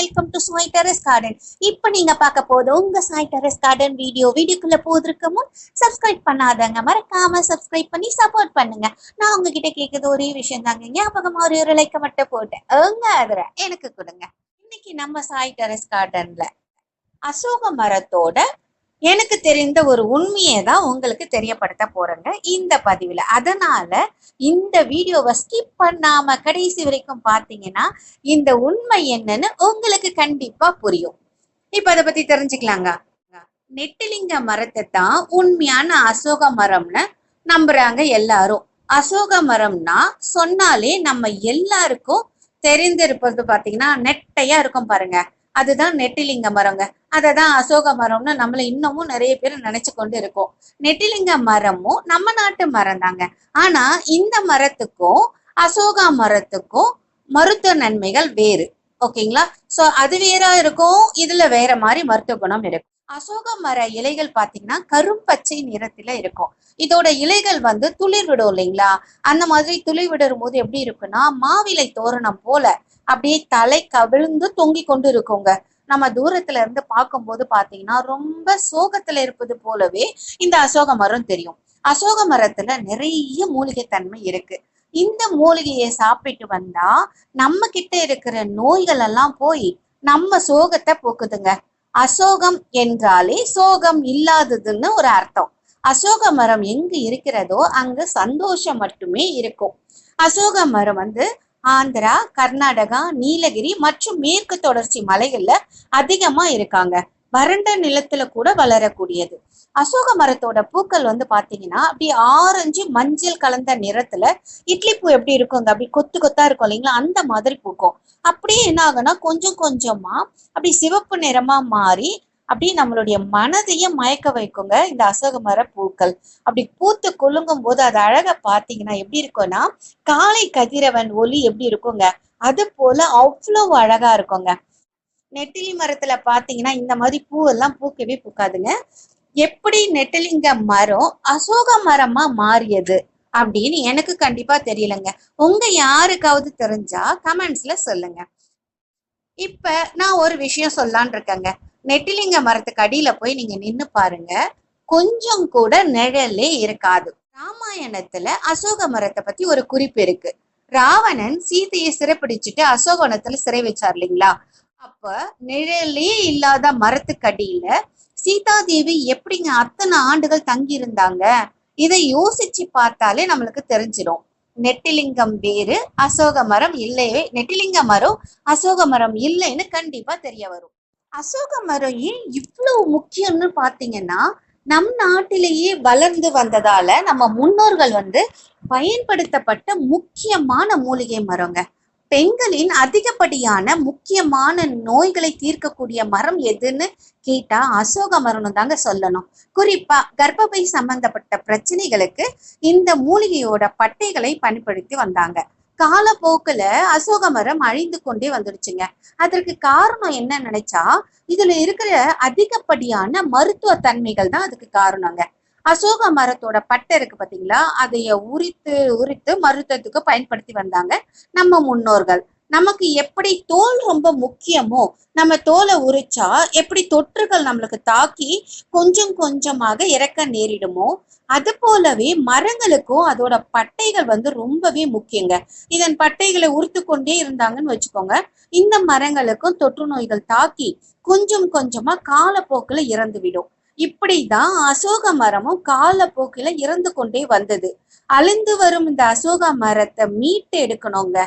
Welcome to Sai terrace garden இப்போ நீங்க பார்க்க போது உங்க சாய் டெரஸ் கார்டன் வீடியோ வீடியோக்குள்ள போவதற்கு முன் சப்ஸ்கிரைப் பண்ணாதங்க மறக்காம சப்ஸ்கிரைப் பண்ணி சப்போர்ட் பண்ணுங்க. நான் உங்ககிட்ட கேட்கறது ஒரே விஷயம் தாங்க. ஞாபகமா ஒரு ஒரு லைக்க மட்டும் போட்டேன். எங்க அதுல எனக்கு கொடுங்க. இன்னைக்கு நம்ம சாய் டெரஸ் கார்டன்ல அசோக மரத்தோட எனக்கு தெரிந்த ஒரு உண்மையை தான் உங்களுக்கு தெரியப்படுத்த போறேங்க இந்த பதிவில். அதனால இந்த வீடியோவை ஸ்கிப் பண்ணாம கடைசி வரைக்கும் பார்த்தீங்கன்னா இந்த உண்மை என்னன்னு உங்களுக்கு கண்டிப்பா புரியும். இப்ப அதை பத்தி தெரிஞ்சுக்கலாங்க. நெட்டிலிங்க மரத்தை தான் உண்மையான அசோக மரம்னு நம்புறாங்க எல்லாரும். அசோக மரம்னா சொன்னாலே நம்ம எல்லாருக்கும் தெரிந்திருப்பது பாத்தீங்கன்னா நெட்டையா இருக்கும் பாருங்க. அதுதான் நெட்டிலிங்க மரங்க. அதை தான் அசோக மரம்னு நம்மள இன்னமும் நிறைய பேர் நினைச்சு கொண்டு இருக்கோம். நெட்டிலிங்க மரமும் நம்ம நாட்டு மரம் தாங்க. ஆனா இந்த மரத்துக்கும் அசோகா மரத்துக்கும் மருத்துவ நன்மைகள் வேறு. ஓகேங்களா? சோ அது வேற இருக்கும் இதுல வேற மாதிரி மருத்துவ குணம் இருக்கும் அசோக மர இலைகள் பாத்தீங்கன்னா கரும்பச்சை நிறத்துல இருக்கும். இதோட இலைகள் வந்து துளிர் விடும் இல்லைங்களா? அந்த மாதிரி துளிர் விடும் போது எப்படி இருக்குன்னா மாவிலை தோரணம் போல அப்படியே தலை கவிழ்ந்து தொங்கி கொண்டு இருக்குங்க. நம்ம தூரத்துல இருந்து பார்க்கும்போது பாத்தீங்கன்னா ரொம்ப சோகத்துல இருப்பது போலவே இந்த அசோக மரம் தெரியும். அசோக மரத்துல நிறைய மூலிகை தன்மை இருக்கு. இந்த மூலிகையை சாப்பிட்டு வந்தா நம்ம கிட்ட இருக்கிற நோய்கள் எல்லாம் போய் நம்ம சோகத்தை போக்குதுங்க. அசோகம் என்றாலே சோகம் இல்லாததுன்னு ஒரு அர்த்தம். அசோக மரம் எங்கு இருக்கிறதோ அங்கு சந்தோஷம் மட்டுமே இருக்கும். அசோக மரம் வந்து ஆந்திரா கர்நாடகா நீலகிரி மற்றும் மேற்கு தொடர்ச்சி மலைகள்ல அதிகமா இருக்காங்க. வறண்ட நிலத்துல கூட வளரக்கூடியது. அசோக மரத்தோட பூக்கள் வந்து பாத்தீங்கன்னா அப்படியே ஆரஞ்சு மஞ்சள் கலந்த நிறத்துல இட்லி பூ எப்படி இருக்குங்க? அப்படி கொத்து கொத்தா இருக்கும் இல்லைங்களா? அந்த மாதிரி பூக்கும். அப்படியே என்ன ஆகுனா கொஞ்சம் கொஞ்சமா அப்படி சிவப்பு நிறமா மாறி அப்படியே நம்மளுடைய மனதையும் மயக்க வைக்குங்க இந்த அசோக மர பூக்கள். அப்படி பூத்து குலுங்கும் போது அது அழகா பார்த்தீங்கன்னா எப்படி இருக்கும்னா காலை கதிரவன் ஒளி எப்படி இருக்குங்க? அது போல அவ்வளவு அழகா இருக்குங்க. நெட்டிலி மரத்துல பாத்தீங்கன்னா இந்த மாதிரி பூவெல்லாம் பூக்கவே பூக்காதுங்க. எப்படி நெட்டலிங்க மரம் அசோக மரமா மாறியது அப்படின்னு எனக்கு கண்டிப்பா தெரியலங்க. உங்க யாருக்காவது தெரிஞ்சா கமெண்ட்ஸ்ல சொல்லுங்க. இப்ப நான் ஒரு விஷயம் சொல்லான் இருக்கேங்க. நெட்டிலிங்க மரத்துக்கு அடியில போய் நீங்க நின்னு பாருங்க. கொஞ்சம் கூட நிழலே இருக்காது. ராமாயணத்துல அசோக மரத்தை பத்தி ஒரு குறிப்பு இருக்கு. ராவணன் சீதையை சிறைப்பிடிச்சிட்டு அசோகவனத்துல சிறை வச்சார் இல்லைங்களா? அப்ப நிழலே இல்லாத மரத்துக்கு அடியில சீதாதேவி எப்படிங்க அத்தனை ஆண்டுகள் தங்கி இருந்தாங்க இதை யோசிச்சு பார்த்தாலே நம்மளுக்கு தெரிஞ்சிடும் நெட்டிலிங்கம் வேறு அசோக மரம் இல்லையே நெட்டிலிங்க மரம் அசோக மரம் இல்லைன்னு கண்டிப்பா தெரிய வரும். அசோக மரம் ஏன் இவ்வளவு முக்கியம்னு பாத்தீங்கன்னா நம் நாட்டிலேயே வளர்ந்து வந்ததால நம்ம முன்னோர்கள் வந்து பயன்படுத்தப்பட்ட முக்கியமான மூலிகை மரங்க. பெண்களின் அதிகப்படியான முக்கியமான நோய்களை தீர்க்கக்கூடிய மரம் எதுன்னு கேட்டா அசோக மரம்னு தாங்க சொல்லணும். குறிப்பா கர்ப்பப்பை சம்பந்தப்பட்ட பிரச்சனைகளுக்கு இந்த மூலிகையோட பட்டைகளை பயன்படுத்தி வந்தாங்க. காலப்போக்குல அசோக மரம் அழிந்து கொண்டே வந்துடுச்சுங்க. அதற்கு காரணம் என்ன நினைச்சா இதுல இருக்கிற அதிகப்படியான மருத்துவ தன்மைகள் தான் அதுக்கு காரணங்க. அசோக மரத்தோட பட்டை இருக்கு பாத்தீங்களா? அதைய உரித்து உரித்து மருத்துவத்துக்கு பயன்படுத்தி வந்தாங்க நம்ம முன்னோர்கள். நமக்கு எப்படி தோல் ரொம்ப முக்கியமோ நம்ம தோலை உரிச்சா எப்படி தொற்றுகள் நம்மளுக்கு தாக்கி கொஞ்சம் கொஞ்சமாக இறக்க நேரிடுமோ அது போலவே மரங்களுக்கும் அதோட பட்டைகள் வந்து ரொம்பவே முக்கியங்க. இதன் பட்டைகளை உறுத்து கொண்டே இருந்தாங்கன்னு வச்சுக்கோங்க. இந்த மரங்களுக்கும் தொற்று நோய்கள் தாக்கி கொஞ்சம் கொஞ்சமா காலப்போக்கில் இறந்து விடும் இப்படிதான் அசோக மரமும் காலப்போக்கில இறந்து கொண்டே வந்தது. அழிந்து வரும் இந்த அசோக மரத்தை மீட்டு எடுக்கணுங்க.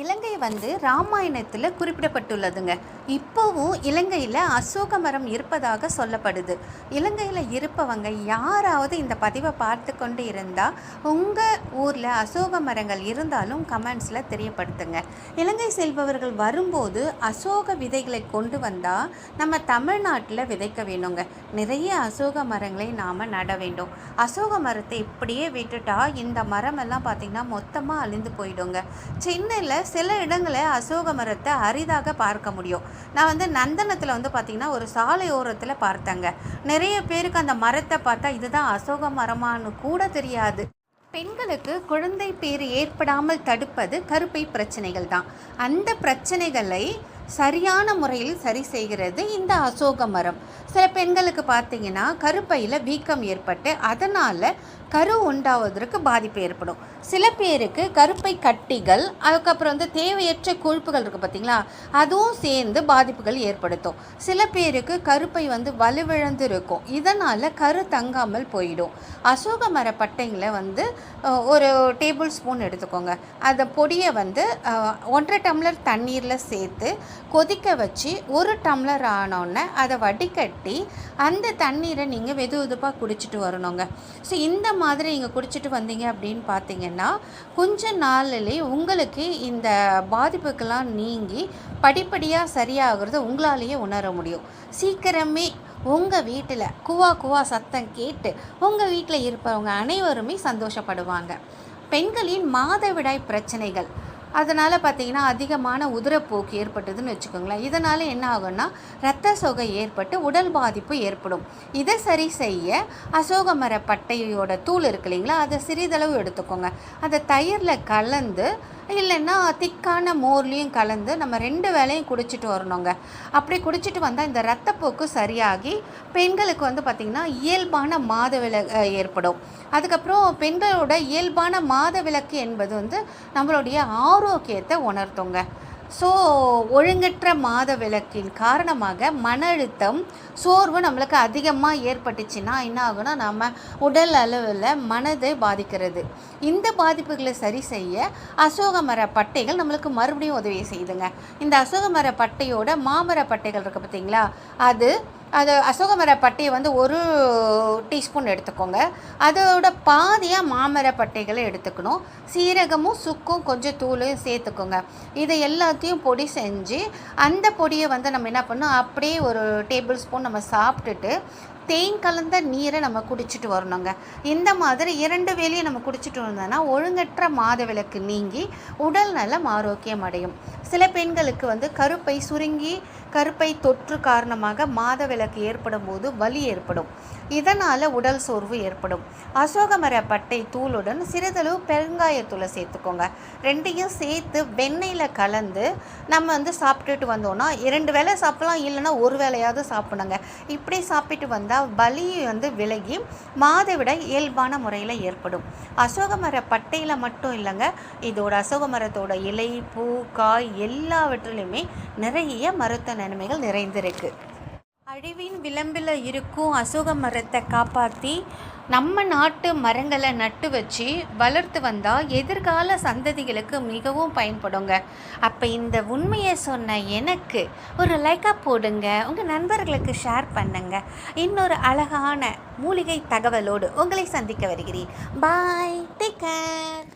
இலங்கை வந்து ராமாயணத்தில் குறிப்பிடப்பட்டுள்ளதுங்க. இப்போவும் இலங்கையில் அசோக மரம் இருப்பதாக சொல்லப்படுது. இலங்கையில் இருப்பவங்க யாராவது இந்த பதிவை பார்த்து கொண்டு இருந்தால் உங்கள் ஊரில் அசோக மரங்கள் இருந்தாலும் கமெண்ட்ஸில் தெரியப்படுத்துங்க. இலங்கை செல்பவர்கள் வரும்போது அசோக விதைகளை கொண்டு வந்தால் நம்ம தமிழ்நாட்டில் விதைக்க வேணுங்க. நிறைய அசோக மரங்களை நாம் நட வேண்டும். அசோக மரத்தை இப்படியே விட்டுட்டா இந்த மரமெல்லாம் பார்த்திங்கன்னா மொத்தமாக அழிந்து போயிடுங்க. சென்னையில் சில இடங்களில் அசோக மரத்தை அரிதாக பார்க்க முடியும். நான் வந்து நந்தனத்தில் வந்து பார்த்திங்கன்னா ஒரு சாலையோரத்தில் பார்த்தேங்க. நிறைய பேருக்கு அந்த மரத்தை பார்த்தா இதுதான் அசோக மரமான்னு கூட தெரியாது. பெண்களுக்கு குழந்தை பேர் ஏற்படாமல் தடுப்பது கருப்பை பிரச்சனைகள் தான். அந்த பிரச்சனைகளை சரியான முறையில் சரி செய்கிறது இந்த அசோக மரம். சில பெண்களுக்கு பார்த்தீங்கன்னா கருப்பையில் வீக்கம் ஏற்பட்டு அதனால் கரு உண்டாவதற்கு பாதிப்பு ஏற்படும். சில பேருக்கு கருப்பை கட்டிகள் அதுக்கப்புறம் வந்து தேவையற்ற கொழுப்புகள் இருக்குது பார்த்திங்களா? அதுவும் சேர்ந்து பாதிப்புகள் ஏற்படுத்தும். சில பேருக்கு கருப்பை வந்து வலுவிழந்து இருக்கும். இதனால் கரு தங்காமல் போயிடும். அசோக மர பட்டைங்களை வந்து ஒரு டேபிள் ஸ்பூன் எடுத்துக்கோங்க. அந்த பொடியை வந்து ஒன்றரை டம்ளர் தண்ணீரில் சேர்த்து கொதிக்க வச்சு ஒரு டம்ளர் ஆனோடனே அதை வடிகட்டி அந்த தண்ணீரை நீங்கள் வெது வெதுப்பாக குடிச்சிட்டு வரணுங்க. ஸோ இந்த மாதிரி நீங்கள் குடிச்சிட்டு வந்தீங்க அப்படின்னு பார்த்தீங்கன்னா கொஞ்ச நாளிலே உங்களுக்கு இந்த பாதிப்புக்கெல்லாம் நீங்கி படிப்படியாக சரியாகிறது உங்களாலேயே உணர முடியும். சீக்கிரமே உங்கள் வீட்டில் குவா குவா சத்தம் கேட்டு உங்கள் வீட்டில் இருப்பவங்க அனைவருமே சந்தோஷப்படுவாங்க. பெண்களின் மாதவிடாய் பிரச்சனைகள் அதனால் பார்த்தீங்கன்னா அதிகமான உதிரப்போக்கு ஏற்பட்டதுன்னு வச்சுக்கோங்களேன். இதனால் என்ன ஆகும்னா இரத்த சொகை ஏற்பட்டு உடல் பாதிப்பு ஏற்படும். இதை சரி செய்ய அசோக மர பட்டையோட தூள் இருக்கு இல்லைங்களா? அதை சிறிதளவு எடுத்துக்கோங்க. அதை தயிரில் கலந்து இல்லைன்னா திக்கான மோர்லேயும் கலந்து நம்ம ரெண்டு வேலையும் குடிச்சிட்டு வரணுங்க. அப்படி குடிச்சிட்டு வந்தால் இந்த ரத்தப்போக்கு சரியாகி பெண்களுக்கு வந்து பார்த்திங்கன்னா இயல்பான மாத அஹ், ஏற்படும். அதுக்கப்புறம் பெண்களோட இயல்பான மாதவிலக்கு என்பது வந்து நம்மளுடைய ஆரோக்கியத்தை உணர்த்துங்க. ஸோ ஒழுங்கற்ற மாத விளக்கின் காரணமாக மன அழுத்தம் சோர்வு நம்மளுக்கு அதிகமாக ஏற்பட்டுச்சுன்னா என்ன ஆகுனா நம்ம உடல் அளவில் மனதை பாதிக்கிறது. இந்த பாதிப்புகளை சரி செய்ய அசோக மர பட்டைகள் நம்மளுக்கு மறுபடியும் உதவி செய்யுதுங்க இந்த அசோக மர பட்டையோட மாமர பட்டைகள் இருக்குது பார்த்தீங்களா அது அது அசோகமர பட்டையை வந்து ஒரு டீஸ்பூன் எடுத்துக்கோங்க. அதோட பாதியாக மாமர பட்டைகளை எடுத்துக்கணும். சீரகமும் சுக்கும் கொஞ்சம் தூளையும் சேர்த்துக்கோங்க. இதை எல்லாத்தையும் பொடி செஞ்சு அந்த பொடியை வந்து நம்ம என்ன பண்ணணும்? அப்படியே ஒரு டேபிள் ஸ்பூன் நம்ம சாப்பிட்டுட்டு தேன் கலந்த நீரை நம்ம குடிச்சிட்டு வரணுங்க. இந்த மாதிரி இரண்டு வேளையும் நம்ம குடிச்சிட்டு வந்தோம்னா ஒழுங்கற்ற மாதவிலக்கு நீங்கி உடல் நலம் ஆரோக்கியம் அடையும். சில பெண்களுக்கு வந்து கருப்பை சுருங்கி கருப்பை தொற்று காரணமாக மாதவிலக்கு ஏற்படும் போது வலி ஏற்படும். இதனால் உடல் சோர்வு ஏற்படும். அசோகமர பட்டை தூளுடன் சிறிதளவு பெருங்காயத்தூளை சேர்த்துக்கோங்க. ரெண்டையும் சேர்த்து வெண்ணெயில் கலந்து நம்ம வந்து சாப்பிட்டுட்டு வந்தோம்னா இரண்டு வேளை சாப்பிடலாம் இல்லைன்னா ஒரு வேளையாவது சாப்பிடுங்க இப்படி சாப்பிட்டு வந்தால் வலி வந்து விலகி மாதவிட இயல்பான முறையில் ஏற்படும். அசோகமர பட்டையில் மட்டும் இல்லைங்க இதோட அசோகமரத்தோட இலை பூ காய் எல்லாவற்றிலுமே நிறைய மருத்துவ நன்மைகள் நிறைந்திருக்கு. அழிவின் விளம்பில் இருக்கும் அசோக மரத்தை காப்பாற்றி நம்ம நாட்டு மரங்களை நட்டு வச்சு வளர்த்து வந்தால் எதிர்கால சந்ததிகளுக்கு மிகவும் பயன்படுங்க. அப்போ இந்த உண்மையை சொன்ன எனக்கு ஒரு லைக்காக போடுங்க உங்கள் நண்பர்களுக்கு ஷேர் பண்ணுங்க. இன்னொரு அழகான மூலிகை தகவலோடு உங்களை சந்திக்க வருகிறேன். Bye take care